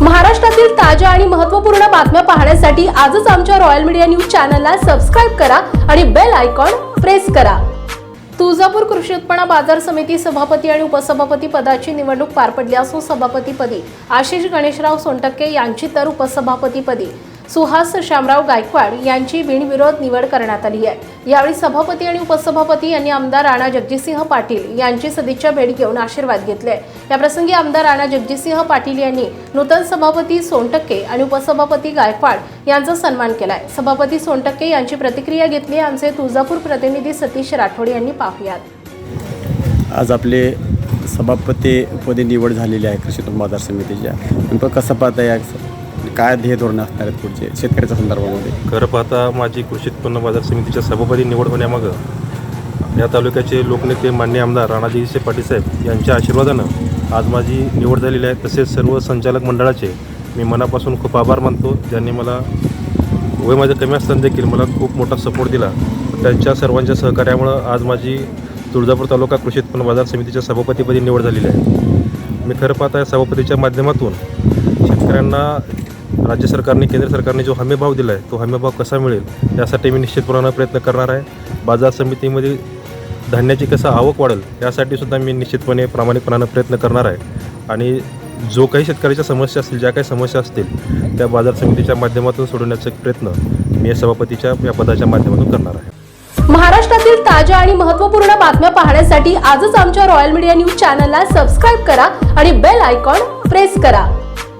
महाराष्ट्रातील ताज्या आणि महत्त्वपूर्ण बातम्या पाहण्यासाठी आजच आमच्या रॉयल मीडिया न्यूज चॅनलला सबस्क्राईब करा आणि बेल आयकॉन प्रेस करा. तुळजापूर कृषी उत्पन्न बाजार समिती सभापती आणि उपसभापती पदाची निवडणूक पार पडली असून सभापतीपदी आशिष गणेशराव सोनटक्के यांची तर उपसभापतीपदी. सुहास शामराव गायकवाड यांची बिनविरोध निवड करण्यात आली आहे. यावेळी सभापती आणि उपसभापती यांनी आमदार राणा जगजितसिंह पाटील यांची सदिच्छा भेट घेऊन आशीर्वाद घेतले. याप्रसंगी आमदार राणा जगजितसिंह पाटील यांनी नूतन सभापती सोनटक्के आणि उपसभापती गायकवाड यांचा सन्मान केलाय. सभापती सोनटक्के यांची प्रतिक्रिया घेतली आमचे तुळजापूर प्रतिनिधी सतीश राठोड यांनी पाहुयात. आज आपले सभापतीपदी निवड झालेली आहे कृषी उत्पन्न बाजार समितीच्या. नेमकं कसं पाहता या काय ध्येय धोरण असणार आहेत पुढचे शेतकऱ्याच्या संदर्भामध्ये? खरं पाहता माझी कृषी उत्पन्न बाजार समितीच्या सभापती निवड होण्यामागं या तालुक्याचे लोकनेते मान्य आमदार राणाजीसे पाटील साहेब यांच्या आशीर्वादानं आज माझी निवड झालेली आहे. तसेच सर्व संचालक मंडळाचे मी मनापासून खूप आभार मानतो. ज्यांनी मला वय माझं कमी असताना देखील मला खूप मोठा सपोर्ट दिला. त्यांच्या सर्वांच्या सहकार्यामुळं आज माझी तुळजापूर तालुका कृषी उत्पन्न बाजार समितीच्या सभापतीपदी निवड झालेली आहे. मी खरं पाहता या सभापतीच्या माध्यमातून शेतकऱ्यांना राज्य सरकारने केंद्र सरकारने जो हमीभाव दिला आहे तो हमीभाव कसा मिळेल यासाठी मी निश्चितपणानं प्रयत्न करणार आहे. बाजार समितीमध्ये धान्याची कसं आवक वाढेल यासाठी सुद्धा मी निश्चितपणे प्रामाणिकपणानं प्रयत्न करणार आहे. आणि जो काही शेतकऱ्याच्या समस्या असतील ज्या काही समस्या असतील त्या बाजार समितीच्या माध्यमातून सोडवण्याचा प्रयत्न मी या सभापतीच्या या पदाच्या माध्यमातून करणार आहे. महाराष्ट्रातील ताज्या आणि महत्त्वपूर्ण बातम्या पाहण्यासाठी आजच आमच्या रॉयल मीडिया न्यूज चॅनलला सबस्क्राईब करा आणि बेल आयकॉन प्रेस करा.